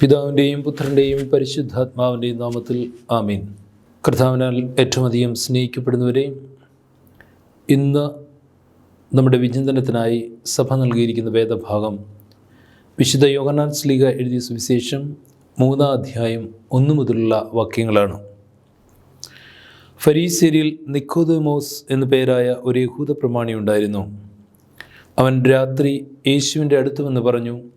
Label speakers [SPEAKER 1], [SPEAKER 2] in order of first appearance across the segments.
[SPEAKER 1] പിതാവിന്റെയും പുത്രന്റെയും പരിശുദ്ധാത്മാവിന്റെയും നാമത്തിൽ ആമീൻ. കർത്താവിനാൽ ഏറ്റവും അധികം സ്നേഹിക്കപ്പെടുന്നവരെ ഇന്ന് നമ്മുടെ വിചിന്തനത്തിനായി സഭ നൽകിയിരിക്കുന്ന വേദഭാഗം വിശുദ്ധ യോഗനാൻ സ്ലീഗ എഴുതിയ സുവിശേഷം മൂന്നാം അധ്യായം ഒന്നു മുതലുള്ള വാക്യങ്ങളാണ്. ഫരീസേരിയിൽ നിക്കോദമോസ് എന്നു പേരായ ഒരു യഹൂദ പ്രമാണി ഉണ്ടായിരുന്നു. അവൻ രാത്രി യേശുവിന്റെ അടുത്ത് വന്ന് പറഞ്ഞു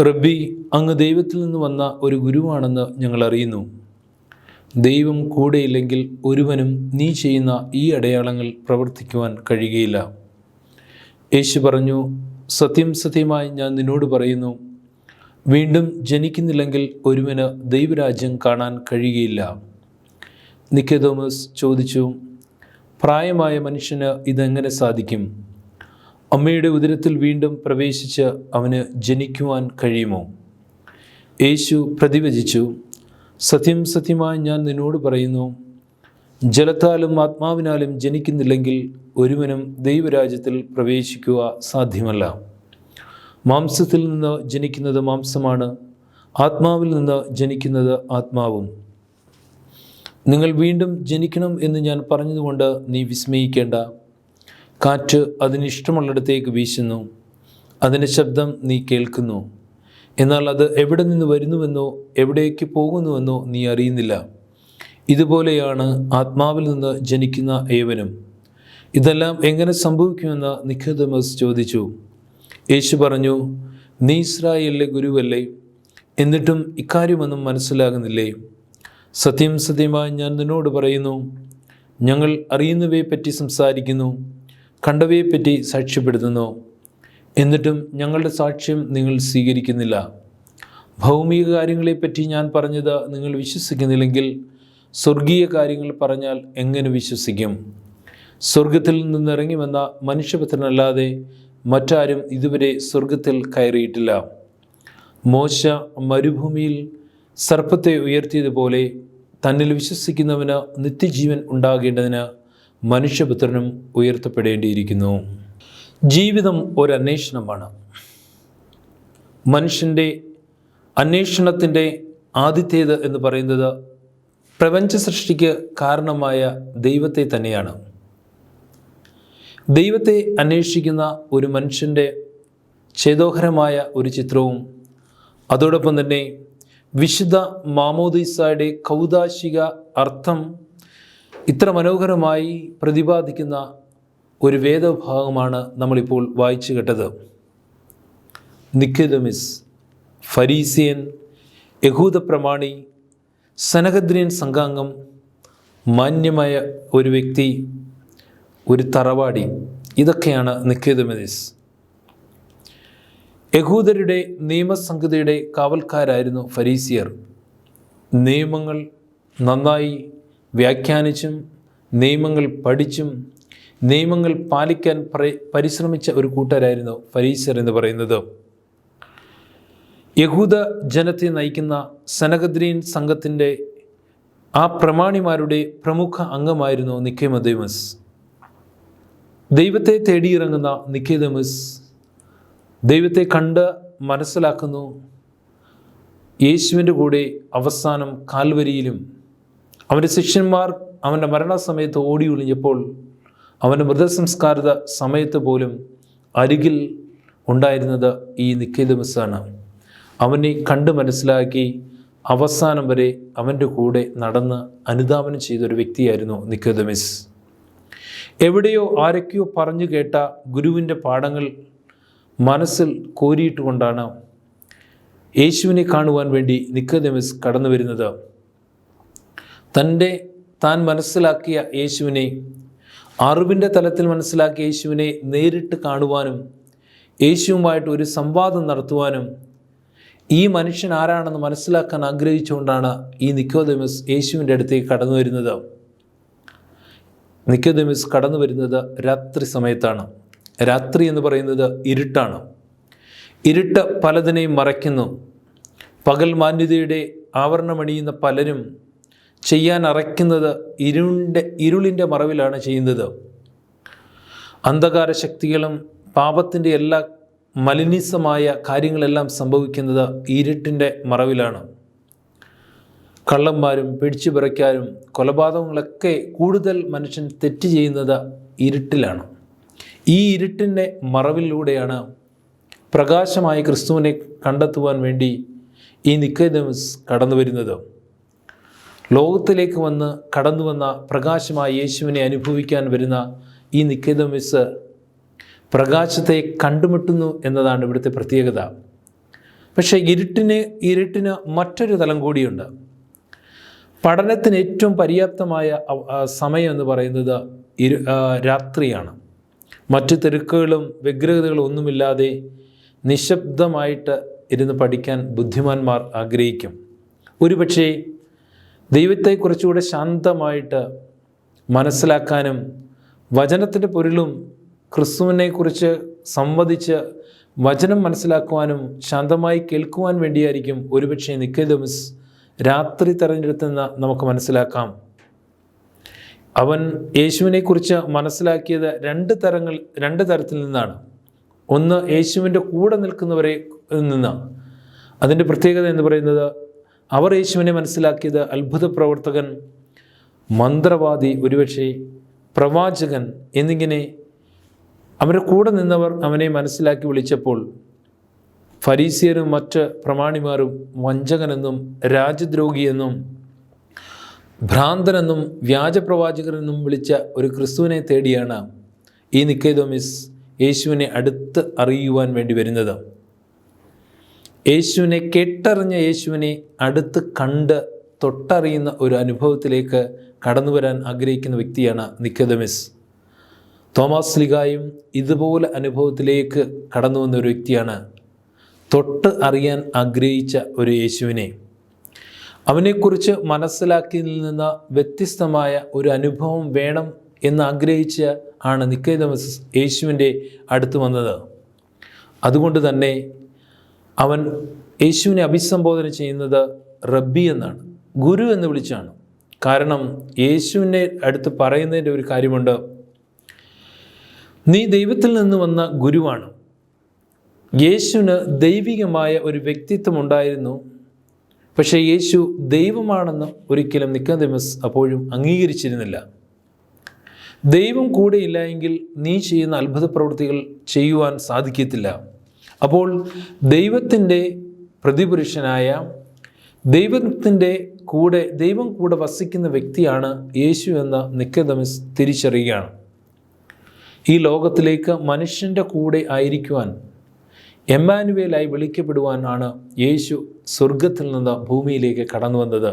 [SPEAKER 1] റബ്ബി അങ്ങ് ദൈവത്തിൽ നിന്ന് വന്ന ഒരു ഗുരുവാണെന്ന് ഞങ്ങൾ അറിയുന്നു. ദൈവം കൂടെയില്ലെങ്കിൽ ഒരുവനും നീ ചെയ്യുന്ന ഈ അടയാളങ്ങൾ പ്രവർത്തിക്കുവാൻ കഴിയുകയില്ല. യേശു പറഞ്ഞു സത്യം സത്യമായി ഞാൻ നിന്നോട് പറയുന്നു വീണ്ടും ജനിക്കുന്നില്ലെങ്കിൽ ഒരുവന് ദൈവരാജ്യം കാണാൻ കഴിയുകയില്ല. നിക്കതോമസ് ചോദിച്ചു പ്രായമായ മനുഷ്യന് ഇതെങ്ങനെ സാധിക്കും? അമ്മയുടെ ഉദരത്തിൽ വീണ്ടും പ്രവേശിച്ച് അവന് ജനിക്കുവാൻ കഴിയുമോ? യേശു പ്രതിവചിച്ചു സത്യം സത്യമായി ഞാൻ നിന്നോട് പറയുന്നു ജലത്താലും ആത്മാവിനാലും ജനിക്കുന്നില്ലെങ്കിൽ ഒരുവനും ദൈവരാജ്യത്തിൽ പ്രവേശിക്കുക സാധ്യമല്ല. മാംസത്തിൽ നിന്ന് ജനിക്കുന്നത് മാംസമാണ് ആത്മാവിൽ നിന്ന് ജനിക്കുന്നത് ആത്മാവും. നിങ്ങൾ വീണ്ടും ജനിക്കണം എന്ന് ഞാൻ പറഞ്ഞതുകൊണ്ട് നീ വിസ്മയിക്കേണ്ട. കാറ്റ് അതിനിഷ്ടമുള്ളിടത്തേക്ക് വീശുന്നു. അതിന്റെ ശബ്ദം നീ കേൾക്കുന്നു. എന്നാൽ അത് എവിടെ നിന്ന് വരുന്നുവെന്നോ എവിടേക്ക് പോകുന്നുവെന്നോ നീ അറിയുന്നില്ല. ഇതുപോലെയാണ് ആത്മാവിൽ നിന്ന് ജനിക്കുന്ന ഏവനും. ഇതെല്ലാം എങ്ങനെ സംഭവിക്കുമെന്ന് നിഖദമസ് ചോദിച്ചു. യേശു പറഞ്ഞു നീ ഇസ്രായേലിലെ ഗുരുവല്ലേ? എന്നിട്ടും ഇക്കാര്യമൊന്നും മനസ്സിലാകുന്നില്ലേ? സത്യം സത്യമായി ഞാൻ നിന്നോട് പറയുന്നു. ഞങ്ങൾ അറിയുന്നവയെ പറ്റി സംസാരിക്കുന്നു. കണ്ടവയെപ്പറ്റി സാക്ഷ്യപ്പെടുത്തുന്നു. എന്നിട്ടും ഞങ്ങളുടെ സാക്ഷ്യം നിങ്ങൾ സ്വീകരിക്കുന്നില്ല. ഭൗമിക കാര്യങ്ങളെപ്പറ്റി ഞാൻ പറഞ്ഞത് നിങ്ങൾ വിശ്വസിക്കുന്നില്ലെങ്കിൽ സ്വർഗീയ കാര്യങ്ങൾ പറഞ്ഞാൽ എങ്ങനെ വിശ്വസിക്കും? സ്വർഗത്തിൽ നിന്നിറങ്ങി വന്ന മനുഷ്യപുത്രനല്ലാതെ മറ്റാരും ഇതുവരെ സ്വർഗത്തിൽ കയറിയിട്ടില്ല. മോശ മരുഭൂമിയിൽ സർപ്പത്തെ ഉയർത്തിയതുപോലെ തന്നിൽ വിശ്വസിക്കുന്നവന് നിത്യജീവൻ ഉണ്ടാകേണ്ടതിന് മനുഷ്യപുത്രനും ഉയർത്തപ്പെടേണ്ടിയിരിക്കുന്നു. ജീവിതം ഒരു അന്വേഷണമാണ് മനുഷ്യന്റെ അന്വേഷണത്തിന്റെ ആദ്യത്തേത് എന്ന് പറയുന്നത് പ്രപഞ്ച സൃഷ്ടിക്ക് കാരണമായ ദൈവത്തെ തന്നെയാണ്. ദൈവത്തെ അന്വേഷിക്കുന്ന ഒരു മനുഷ്യന്റെ ചേതോഹരമായ ഒരു ചിത്രവും അതോടൊപ്പം തന്നെ വിശുദ്ധ മാമോദീസയുടെ കൗതാശിക അർത്ഥം ഇത്ര മനോഹരമായി പ്രതിപാദിക്കുന്ന ഒരു വേദഭാഗമാണ് നമ്മളിപ്പോൾ വായിച്ചു കേട്ടത്. നിഖിലമിസ് ഫരീസിയൻ യഹൂദ പ്രമാണി സനഹദ്രിയൻ സംഘാംഗം മാന്യമായ ഒരു വ്യക്തി ഒരു തറവാടി ഇതൊക്കെയാണ് നിക്കേതമിസ് യഹൂദരുടെ നിയമസംഹിതയുടെ കാവൽക്കാരായിരുന്നു ഫരീസിയർ. നിയമങ്ങൾ നന്നായി വ്യാഖ്യാനിച്ചും നിയമങ്ങൾ പഠിച്ചും നിയമങ്ങൾ പാലിക്കാൻ പരിശ്രമിച്ച ഒരു കൂട്ടരായിരുന്നു ഫരീസർ എന്ന് പറയുന്നത്. യഹൂദ ജനത്തെ നയിക്കുന്ന സനഗദ്രീൻ സംഘത്തിന്റെ ആ പ്രമാണിമാരുടെ പ്രമുഖ അംഗമായിരുന്നു നിക്കേമദേമസ്. ദൈവത്തെ തേടിയിറങ്ങുന്ന നിക്കേതമസ് ദൈവത്തെ കണ്ട് മനസ്സിലാക്കുന്നു. യേശുവിന്റെ കൂടെ അവസാനം കാൽവരിയിലും അവന്റെ ശിഷ്യന്മാർ അവന്റെ മരണസമയത്ത് ഓടി ഒളിഞ്ഞപ്പോൾ അവന്റെ മൃതസംസ്കാരത സമയത്ത് പോലും അരികിൽ ഉണ്ടായിരുന്നത് ഈ നിക്കേതമസാണ് അവനെ കണ്ട് മനസ്സിലാക്കി അവസാനം വരെ അവന്റെ കൂടെ നടന്ന് അനുധാവനം ചെയ്തൊരു വ്യക്തിയായിരുന്നു നിക്കോദമിസ്. എവിടെയോ ആരൊക്കെയോ പറഞ്ഞു കേട്ട ഗുരുവിന്റെ പാഠങ്ങൾ മനസ്സിൽ കോരിയിട്ടുകൊണ്ടാണ് യേശുവിനെ കാണുവാൻ വേണ്ടി നിക്കോദമിസ് കടന്നു വരുന്നത് തന്റെ താൻ മനസ്സിലാക്കിയ യേശുവിനെ അറിവിന്റെ തലത്തിൽ മനസ്സിലാക്കിയ യേശുവിനെ നേരിട്ട് കാണുവാനും യേശുവുമായിട്ട് ഒരു സംവാദം നടത്തുവാനും ഈ മനുഷ്യൻ ആരാണെന്ന് മനസ്സിലാക്കാൻ ആഗ്രഹിച്ചുകൊണ്ടാണ് ഈ നിക്കോദമിസ് യേശുവിന്റെ അടുത്തേക്ക് കടന്നു വരുന്നത്. നിക്കോദമിസ് കടന്നു വരുന്നത് രാത്രി സമയത്താണ്. രാത്രി എന്ന് പറയുന്നത് ഇരുട്ടാണ്. ഇരുട്ട് പലതിനെയും മറയ്ക്കുന്നു. പകൽ മാന്യതയുടെ ആവരണമണിയുന്ന പലരും ചെയ്യാൻ അറയ്ക്കുന്നത് ഇരുണ്ട ഇരുളിന്റെ മറവിലാണ് ചെയ്യുന്നത്. അന്ധകാര ശക്തികളും പാപത്തിന്റെ എല്ലാ മലിനീസമായ കാര്യങ്ങളെല്ലാം സംഭവിക്കുന്നത് ഇരുട്ടിന്റെ മറവിലാണ്. കള്ളന്മാരും പിടിച്ചു പിറയ്ക്കാനും കൊലപാതകങ്ങളൊക്കെ കൂടുതൽ മനുഷ്യൻ തെറ്റ് ചെയ്യുന്നത് ഇരുട്ടിലാണ്. ഈ ഇരുട്ടിന്റെ മറവിലൂടെയാണ് പ്രകാശമായ ക്രിസ്തുവിനെ കണ്ടെത്തുവാൻ വേണ്ടി ഈ നിക്കേദമസ് കടന്നു വരുന്നത് ലോകത്തിലേക്ക് വന്ന് കടന്നു വന്ന പ്രകാശമായ യേശുവിനെ അനുഭവിക്കാൻ വരുന്ന ഈ നിക്കേതമിസ് പ്രകാശത്തെ കണ്ടുമുട്ടുന്നു എന്നതാണ് ഇവിടുത്തെ പ്രത്യേകത. പക്ഷേ ഇരുട്ടിന് ഇരുട്ടിന് മറ്റൊരു തലം കൂടിയുണ്ട്. പഠനത്തിന് ഏറ്റവും പര്യാപ്തമായ സമയം എന്ന് പറയുന്നത് ഇരു രാത്രിയാണ്. മറ്റു തിരക്കുകളും വ്യഗ്രതകളും ഒന്നുമില്ലാതെ നിശബ്ദമായിട്ട് ഇരുന്ന് പഠിക്കാൻ ബുദ്ധിമാന്മാർ ആഗ്രഹിക്കും. ഒരുപക്ഷേ ദൈവത്തെ കുറച്ചുകൂടെ ശാന്തമായിട്ട് മനസ്സിലാക്കാനും വചനത്തിന്റെ പൊരുളും ക്രിസ്തുവിനെക്കുറിച്ച് സംവദിച്ച് വചനം മനസ്സിലാക്കുവാനും ശാന്തമായി കേൾക്കുവാൻ വേണ്ടിയായിരിക്കും ഒരുപക്ഷെ നിക്കേതമിസ് രാത്രി തെരഞ്ഞെടുത്തെന്ന് നമുക്ക് മനസ്സിലാക്കാം. അവൻ യേശുവിനെക്കുറിച്ച് മനസ്സിലാക്കിയത് രണ്ട് തരങ്ങൾ രണ്ട് തരത്തിൽ നിന്നാണ്. ഒന്ന് യേശുവിന്റെ കൂടെ നിൽക്കുന്നവരെ നിന്ന് അതിന്റെ പ്രത്യേകത എന്ന് പറയുന്നത് അവർ യേശുവിനെ മനസ്സിലാക്കിയത് അത്ഭുത പ്രവർത്തകൻ മന്ത്രവാദി ഒരുപക്ഷെ പ്രവാചകൻ എന്നിങ്ങനെ അവരുടെ കൂടെ നിന്നവർ അവനെ മനസ്സിലാക്കി വിളിച്ചപ്പോൾ ഫരീസിയരും മറ്റ് പ്രമാണിമാരും വഞ്ചകനെന്നും രാജ്യദ്രോഹിയെന്നും ഭ്രാന്തനെന്നും വ്യാജപ്രവാചകരെന്നും വിളിച്ച ഒരു ക്രിസ്തുവിനെ തേടിയാണ് ഈ നിക്കേതോമിസ് യേശുവിനെ അടുത്ത് അറിയുവാൻ വേണ്ടി വരുന്നത്. യേശുവിനെ കേട്ടറിഞ്ഞ യേശുവിനെ അടുത്ത് കണ്ട് തൊട്ടറിയുന്ന ഒരു അനുഭവത്തിലേക്ക് കടന്നു വരാൻ ആഗ്രഹിക്കുന്ന വ്യക്തിയാണ് നിക്കതമിസ് തോമസ് ലിഗായും ഇതുപോലെ അനുഭവത്തിലേക്ക് കടന്നു വന്ന ഒരു വ്യക്തിയാണ്. തൊട്ട് അറിയാൻ ആഗ്രഹിച്ച ഒരു യേശുവിനെ. അവനെക്കുറിച്ച് മനസ്സിലാക്കിയതിൽ നിന്ന് വ്യത്യസ്തമായ ഒരു അനുഭവം വേണം എന്ന് ആഗ്രഹിച്ച് ആണ് നിക്കേതമസ് യേശുവിന്റെ അടുത്ത് വന്നത്. അതുകൊണ്ട് തന്നെ അവൻ യേശുവിനെ അഭിസംബോധന ചെയ്യുന്നത് റബ്ബി എന്നാണ് ഗുരു എന്ന് വിളിച്ചാണ്. കാരണം യേശുവിനെ അടുത്ത് പറയുന്നതിന്റെ ഒരു കാര്യമുണ്ട് നീ ദൈവത്തിൽ നിന്ന് വന്ന ഗുരുവാണ്. യേശുവിന് ദൈവികമായ ഒരു വ്യക്തിത്വം ഉണ്ടായിരുന്നു. പക്ഷേ യേശു ദൈവമാണെന്ന് ഒരിക്കലും നിക്കോദെമസ് അപ്പോഴും അംഗീകരിച്ചിരുന്നില്ല. ദൈവം കൂടെയില്ല എങ്കിൽ നീ ചെയ്യുന്ന അത്ഭുത പ്രവൃത്തികൾ ചെയ്യുവാൻ സാധിക്കത്തില്ല. അപ്പോൾ ദൈവത്തിന്റെ പ്രതിപുരുഷനായ ദൈവത്തിന്റെ കൂടെ ദൈവം കൂടെ വസിക്കുന്ന വ്യക്തിയാണ് യേശു എന്ന നിക്കതമിസ് തിരിച്ചറിയുകയാണ്. ഈ ലോകത്തിലേക്ക് മനുഷ്യന്റെ കൂടെ ആയിരിക്കുവാൻ എമ്മാനുവേലായി വിളിക്കപ്പെടുവാനാണ് യേശു സ്വർഗത്തിൽ നിന്ന് ഭൂമിയിലേക്ക് കടന്നു വന്നത്.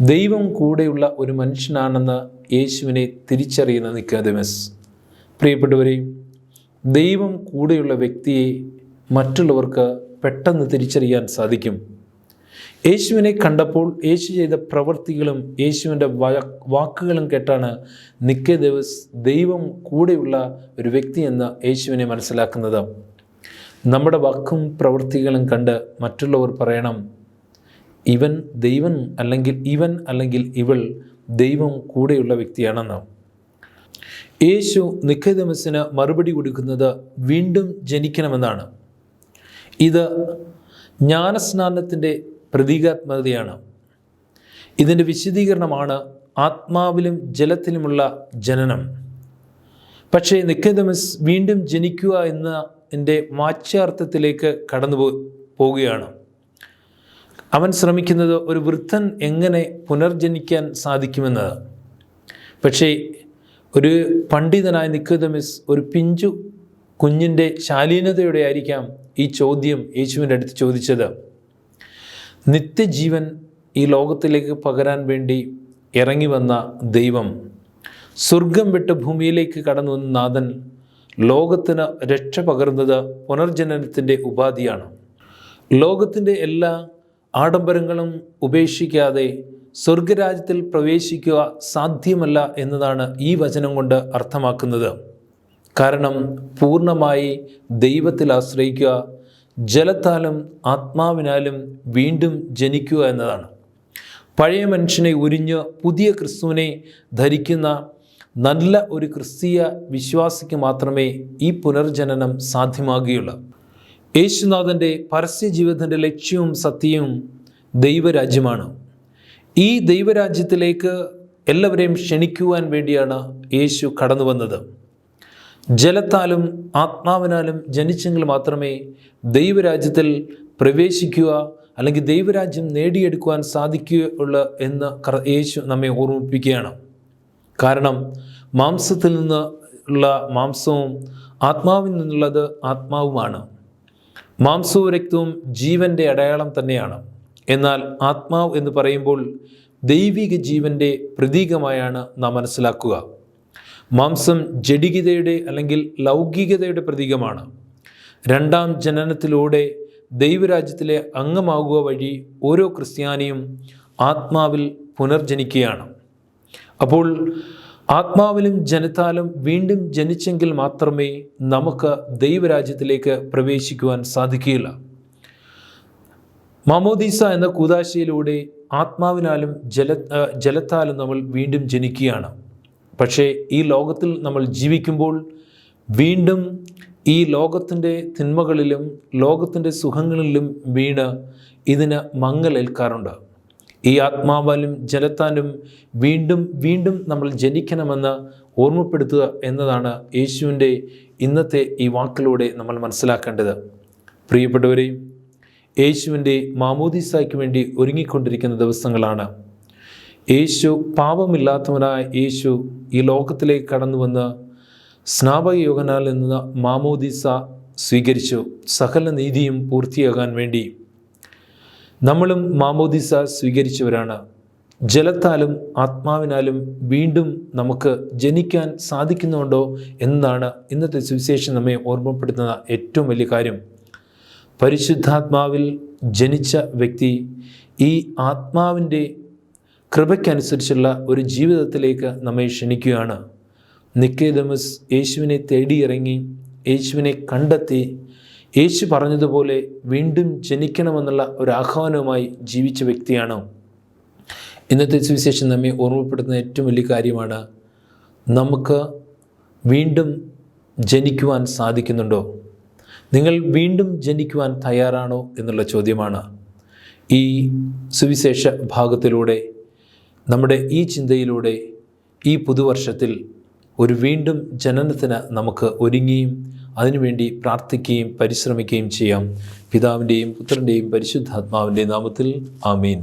[SPEAKER 1] ദൈവം കൂടെയുള്ള ഒരു മനുഷ്യനാണെന്ന് യേശുവിനെ തിരിച്ചറിയുന്ന നിക്കതമിസ് പ്രിയപ്പെട്ടവരെ ദൈവം കൂടെയുള്ള വ്യക്തിയെ മറ്റുള്ളവർക്ക് പെട്ടെന്ന് തിരിച്ചറിയാൻ സാധിക്കും. യേശുവിനെ കണ്ടപ്പോൾ യേശു ചെയ്ത പ്രവൃത്തികളും യേശുവിന്റെ വാക്കുകളും കേട്ടാണ് നിക്കദേവസ് ദൈവം കൂടെയുള്ള ഒരു വ്യക്തി എന്ന് യേശുവിനെ മനസ്സിലാക്കുന്നത്. നമ്മുടെ വാക്കും പ്രവൃത്തികളും കണ്ട് മറ്റുള്ളവർ പറയണം ഇവൻ ദൈവൻ അല്ലെങ്കിൽ ഇവൻ അല്ലെങ്കിൽ ഇവൾ ദൈവം കൂടെയുള്ള വ്യക്തിയാണെന്ന്. യേശു നിക്കതമസിന് മറുപടി കൊടുക്കുന്നത് വീണ്ടും ജനിക്കണമെന്നാണ്. ഇത് ജ്ഞാനസ്നാനത്തിന്റെ പ്രതീകാത്മകതയാണ്. ഇതിന്റെ വിശദീകരണമാണ് ആത്മാവിലും ജലത്തിലുമുള്ള ജനനം. പക്ഷേ നിക്കതമസ് വീണ്ടും ജനിക്കുക എന്ന എന്റെ വാച്യാർത്ഥത്തിലേക്ക് കടന്നു പോവുകയാണ്. അവൻ ശ്രമിക്കുന്നത് ഒരു വൃദ്ധൻ എങ്ങനെ പുനർജനിക്കാൻ സാധിക്കുമെന്നത്. പക്ഷേ ഒരു പണ്ഡിതനായ നിക്കോദമിസ് ഒരു പിഞ്ചു കുഞ്ഞിന്റെ ശാലീനതയോടെ ആയിരിക്കാം ഈ ചോദ്യം യേശുവിന്റെ അടുത്ത് ചോദിച്ചത്. നിത്യജീവൻ ഈ ലോകത്തിലേക്ക് പകരാൻ വേണ്ടി ഇറങ്ങി വന്ന ദൈവം സ്വർഗം വിട്ട് ഭൂമിയിലേക്ക് കടന്നു വന്ന നാഥൻ ലോകത്തിന് രക്ഷ പകർന്നത് പുനർജനനത്തിന്റെ ഉപാധിയാണ്. ലോകത്തിന്റെ എല്ലാ ആഡംബരങ്ങളും ഉപേക്ഷിക്കാതെ സ്വർഗരാജ്യത്തിൽ പ്രവേശിക്കുക സാധ്യമല്ല എന്നതാണ് ഈ വചനം കൊണ്ട് അർത്ഥമാക്കുന്നത്. കാരണം പൂർണമായി ദൈവത്തിൽ ആശ്രയിക്കുക ജലത്താലും ആത്മാവിനാലും വീണ്ടും ജനിക്കുക എന്നതാണ്. പഴയ മനുഷ്യനെ ഉരിഞ്ഞ് പുതിയ ക്രിസ്തുവിനെ ധരിക്കുന്ന നല്ല ഒരു ക്രിസ്തീയ വിശ്വാസിക്ക് മാത്രമേ ഈ പുനർജനനം സാധ്യമാകുകയുള്ളൂ. യേശുനാഥന്റെ പരസ്യ ജീവിതത്തിന്റെ ലക്ഷ്യവും സത്യവും ദൈവരാജ്യമാണ്. ഈ ദൈവരാജ്യത്തിലേക്ക് എല്ലാവരെയും ക്ഷണിക്കുവാൻ വേണ്ടിയാണ് യേശു കടന്നു വന്നത്. ജലത്താലും ആത്മാവിനാലും ജനിച്ചെങ്കിൽ മാത്രമേ ദൈവരാജ്യത്തിൽ പ്രവേശിക്കുക അല്ലെങ്കിൽ ദൈവരാജ്യം നേടിയെടുക്കുവാൻ സാധിക്കുകയുള്ളൂ എന്ന് യേശു നമ്മെ ഓർമ്മിപ്പിക്കുകയാണ്. കാരണം മാംസത്തിൽ നിന്ന് ഉള്ള മാംസവും ആത്മാവിൽ നിന്നുള്ളത് ആത്മാവുമാണ്. മാംസവും രക്തവും ജീവന്റെ അടയാളം തന്നെയാണ്. എന്നാൽ ആത്മാവ് എന്ന് പറയുമ്പോൾ ദൈവിക ജീവന്റെ പ്രതീകമായാണ് നാം മനസ്സിലാക്കുക. മാംസം ജഡികതയുടെ അല്ലെങ്കിൽ ലൗകികതയുടെ പ്രതീകമാണ്. രണ്ടാം ജനനത്തിലൂടെ ദൈവരാജ്യത്തിലെ അംഗമാകുക വഴി ഓരോ ക്രിസ്ത്യാനിയും ആത്മാവിൽ പുനർജനിക്കുകയാണ്. അപ്പോൾ ആത്മാവിലും ജനത്താലും വീണ്ടും ജനിച്ചെങ്കിൽ മാത്രമേ നമുക്ക് ദൈവരാജ്യത്തിലേക്ക് പ്രവേശിക്കുവാൻ സാധിക്കുകയില്ല. മാമോദീസ എന്ന കൂതാശയിലൂടെ ആത്മാവിനാലും ജല ജലത്താലും നമ്മൾ വീണ്ടും ജനിക്കുകയാണ്. പക്ഷേ ഈ ലോകത്തിൽ നമ്മൾ ജീവിക്കുമ്പോൾ വീണ്ടും ഈ ലോകത്തിന്റെ തിന്മകളിലും ലോകത്തിന്റെ സുഖങ്ങളിലും വീണ് ഇതിന് മങ്ങലേൽക്കാറുണ്ട്. ഈ ആത്മാവാലും ജലത്താലും വീണ്ടും വീണ്ടും നമ്മൾ ജനിക്കണമെന്ന് ഓർമ്മപ്പെടുത്തുക എന്നതാണ് യേശുവിന്റെ ഇന്നത്തെ ഈ വാക്കിലൂടെ നമ്മൾ മനസ്സിലാക്കേണ്ടത്. പ്രിയപ്പെട്ടവരെ യേശുവിന്റെ മാമോദീസായ്ക്ക് വേണ്ടി ഒരുങ്ങിക്കൊണ്ടിരിക്കുന്ന ദിവസങ്ങളാണ്. യേശു പാപമില്ലാത്തവനായ യേശു ഈ ലോകത്തിലേക്ക് കടന്നു വന്ന് സ്നാപക യോഗനാൽ നിന്ന് മാമോദീസ സ്വീകരിച്ചു. സകല നീതിയും പൂർത്തിയാകാൻ വേണ്ടി നമ്മളും മാമോദിസ സ്വീകരിച്ചവരാണ്. ജലത്താലും ആത്മാവിനാലും വീണ്ടും നമുക്ക് ജനിക്കാൻ സാധിക്കുന്നുണ്ടോ എന്നാണ് ഇന്നത്തെ സുവിശേഷം നമ്മെ ഓർമ്മപ്പെടുത്തുന്ന ഏറ്റവും വലിയ കാര്യം. പരിശുദ്ധാത്മാവിൽ ജനിച്ച വ്യക്തി ഈ ആത്മാവിന്റെ കൃപയ്ക്കനുസരിച്ചുള്ള ഒരു ജീവിതത്തിലേക്ക് നമ്മെ ക്ഷണിക്കുകയാണ്. നിക്കേതമസ് യേശുവിനെ തേടിയിറങ്ങി യേശുവിനെ കണ്ടെത്തി യേശു പറഞ്ഞതുപോലെ വീണ്ടും ജനിക്കണമെന്നുള്ള ഒരു ആഹ്വാനവുമായി ജീവിച്ച വ്യക്തിയാണ്. ഇന്നത്തെ സുവിശേഷം നമ്മെ ഓർമ്മപ്പെടുത്തുന്ന ഏറ്റവും വലിയ കാര്യമാണ് നമുക്ക് വീണ്ടും ജനിക്കുവാൻ സാധിക്കുന്നുണ്ടോ? നിങ്ങൾ വീണ്ടും ജനിക്കുവാൻ തയ്യാറാണോ എന്നുള്ള ചോദ്യമാണ് ഈ സുവിശേഷ ഭാഗത്തിലൂടെ നമ്മുടെ ഈ ചിന്തയിലൂടെ ഈ പുതുവർഷത്തിൽ ഒരു വീണ്ടും ജനനത്തിന് നമുക്ക് ഒരുങ്ങിയും അതിനുവേണ്ടി പ്രാർത്ഥിക്കുകയും പരിശ്രമിക്കുകയും ചെയ്യാം. പിതാവിന്റെയും പുത്രന്റെയും പരിശുദ്ധാത്മാവിന്റെയും നാമത്തിൽ ആമീൻ.